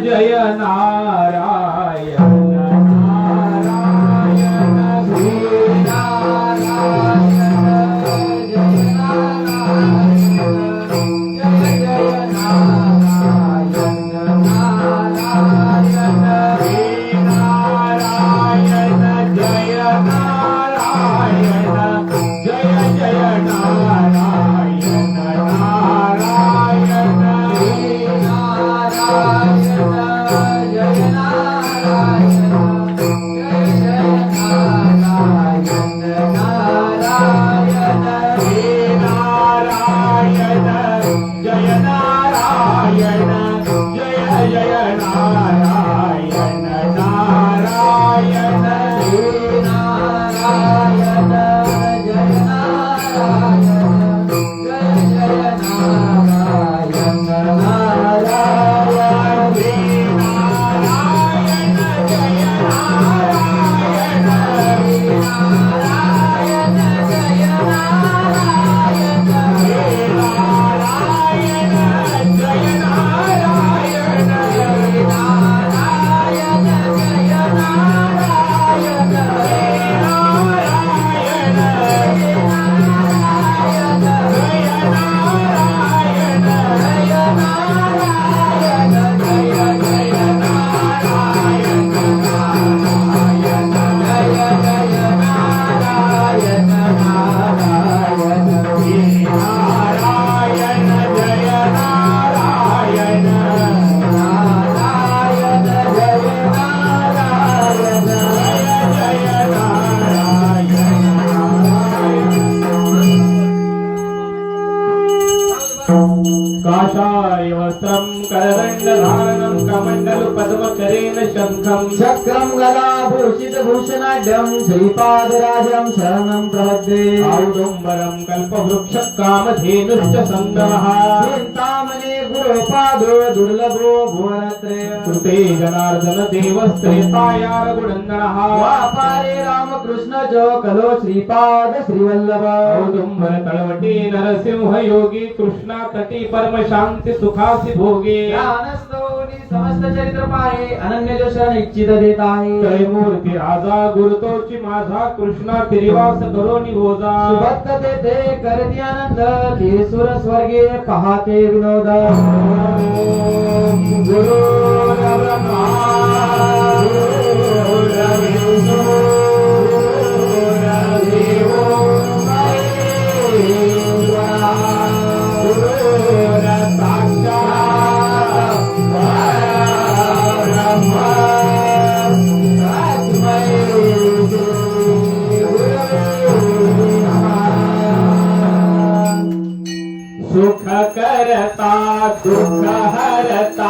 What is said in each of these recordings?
जय नारायण श्रीपादराजं शरणं प्रपद्ये औदुम्बरं कल्पवृक्षः कामधेनुश्च सङ्गमः चिन्तामणे गुरुपादो दुर्लभो भुवनत्रय कृते जनार्दन देवस्त्रेतायार गुणङ्गणः व्यापारे रामकृष्ण जो कलो श्रीपाद श्रीवल्लभ। औदुम्बर तळवटी नरसिंह योगी कृष्णा तटी परम शांती सुखासी भोगे। समस्त चरित्र पाहे अनन्य शरण इच्छित देत आहे. त्रयमूर्ती राजा गुरुतोची माझा कृष्णा तिरिवास करो निवोजा सुभक्त तेथे करती आनंद सुर स्वर्गे पहाते विनोद. गुरु दुःखहरता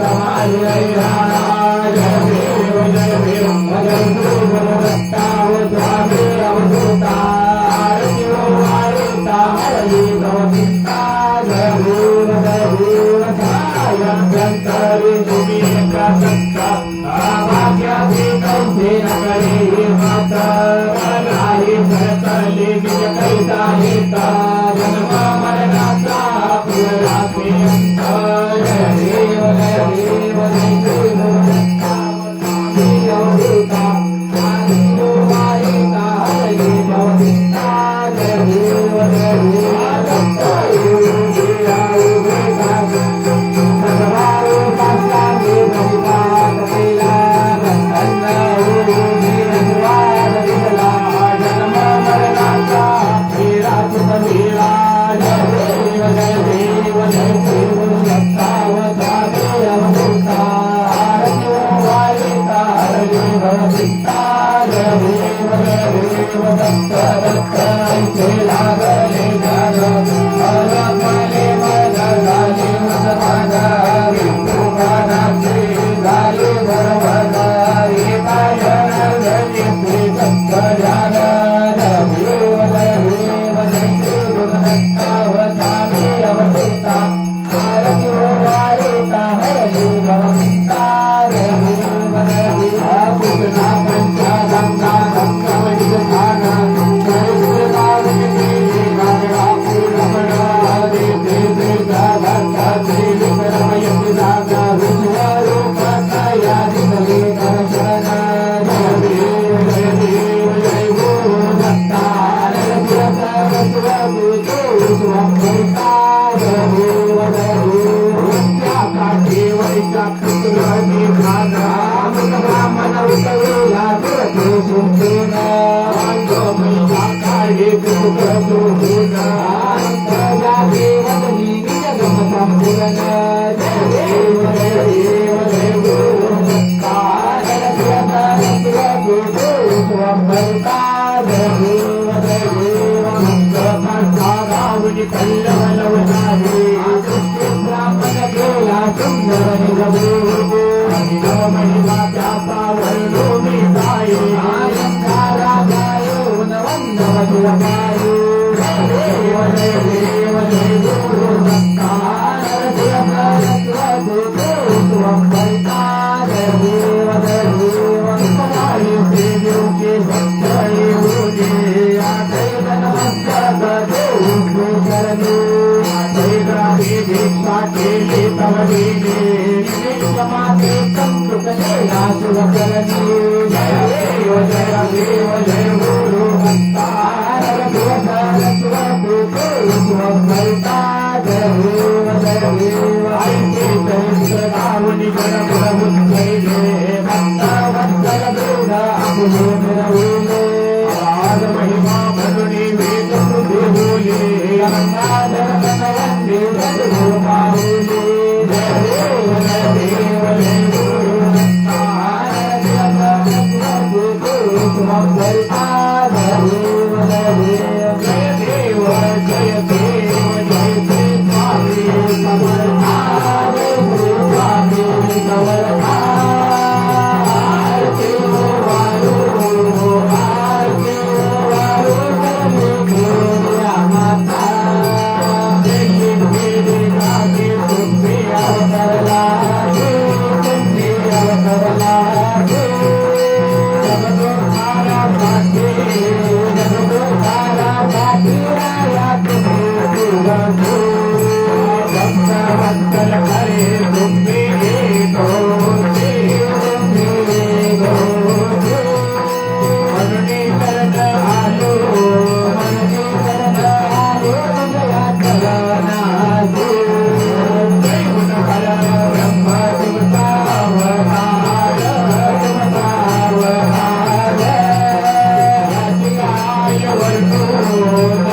علينا علينا يا جميل جميل وجميل Thank you. আমার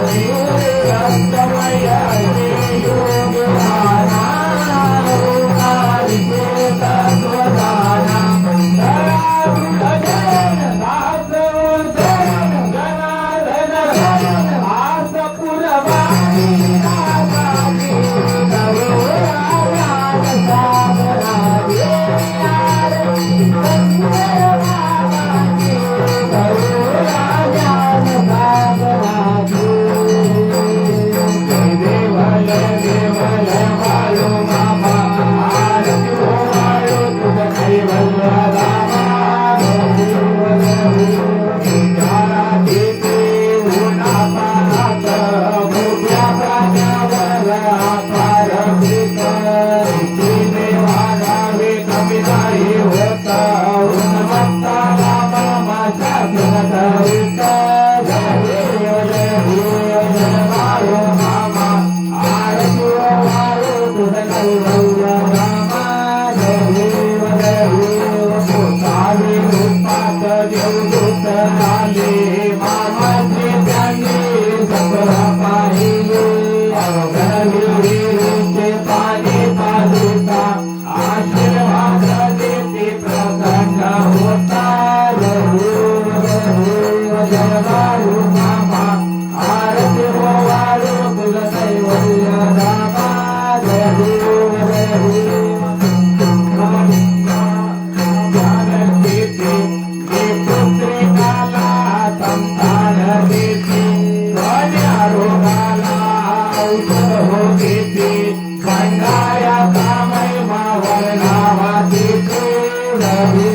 Hare Rama love you.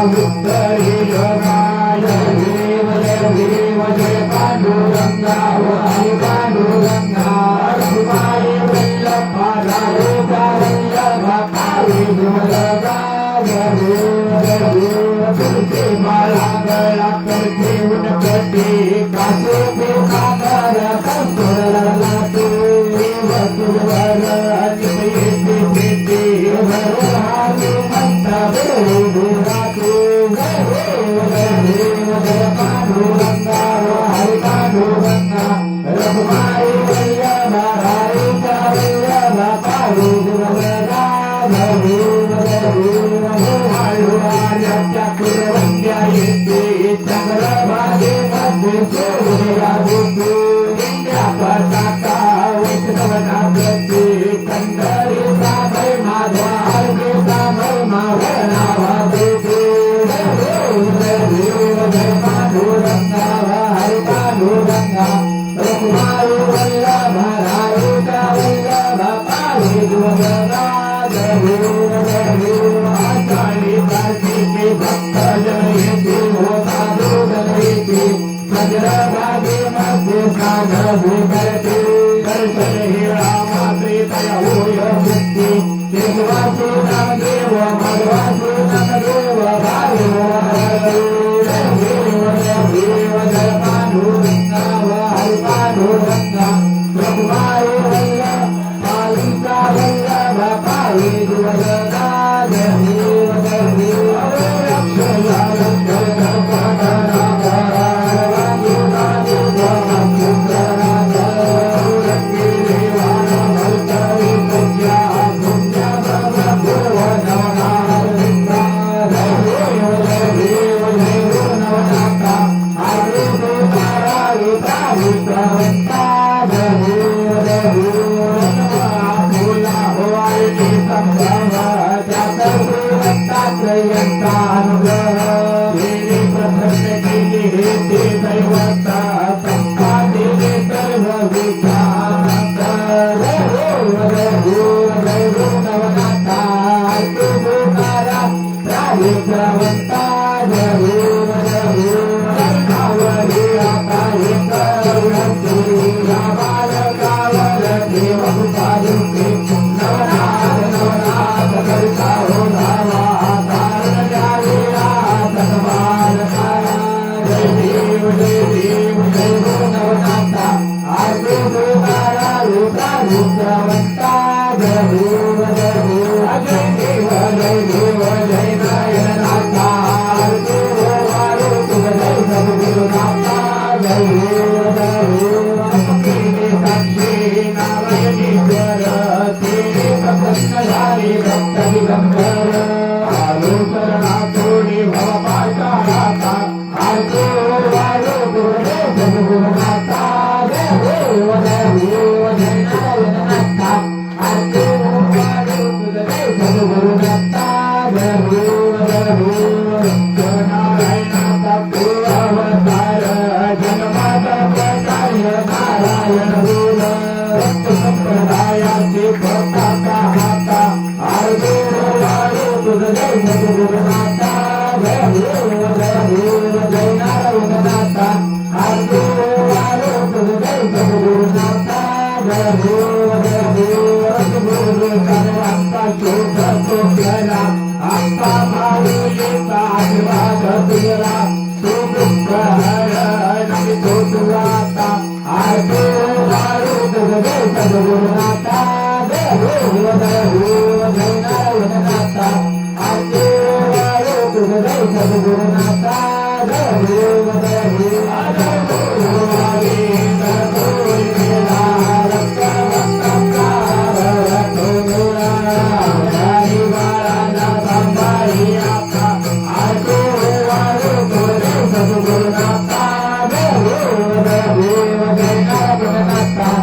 Abundância. Papa.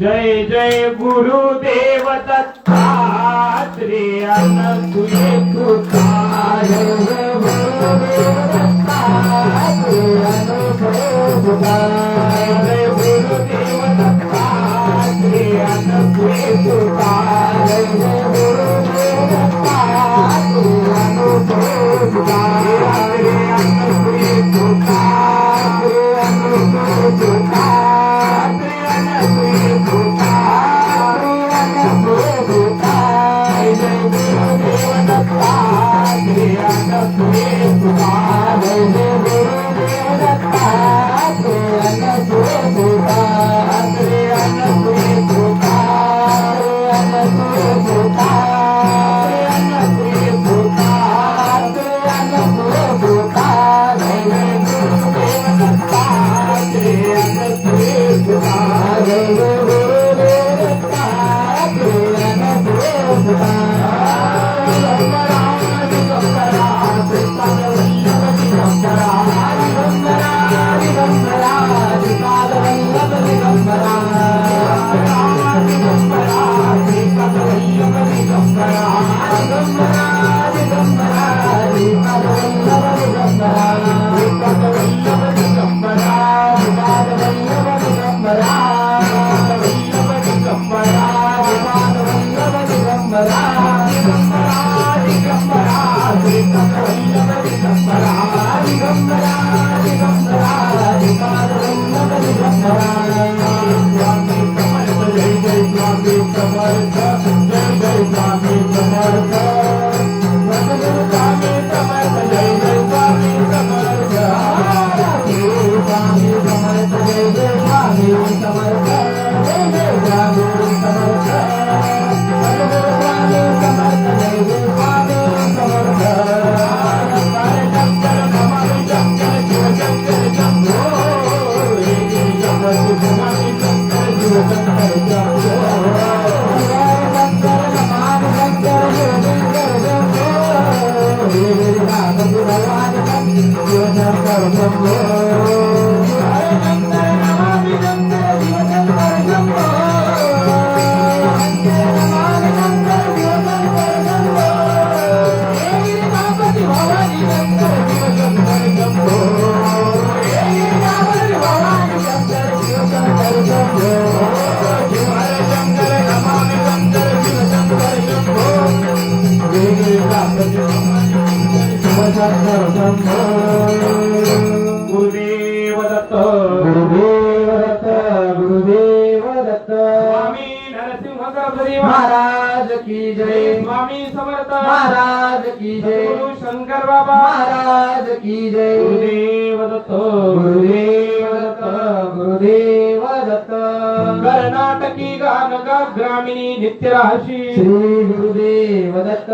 जय जय गुरुदेव दत्तात्रेय तुझे कृपाय जय गुरुदेव Thank you. श्री गुरुदेव दत्त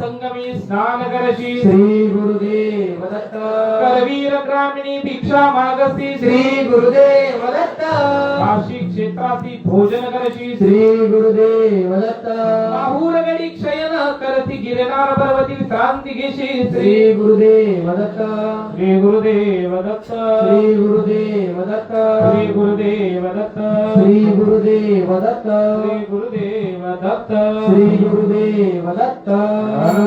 संगमी स्नान करशी श्री गुरुदेव दत्त करवीर ग्रामीणी भिक्षा मागसी श्री गुरुदेव दत्त काशी क्षेत्राती भोजन करशी। श्री गुरुदेव दत्त माहूरगडी क्षयन करती गिरणार भगवती क्रांती घेशी श्री गुरुदेव दत्त श्री गुरुदेव दत्त श्री गुरुदेव दत्त श्री गुरुदेव दत्त श्री गुरुदेव दत्त श्री गुरुदेव दत्त श्री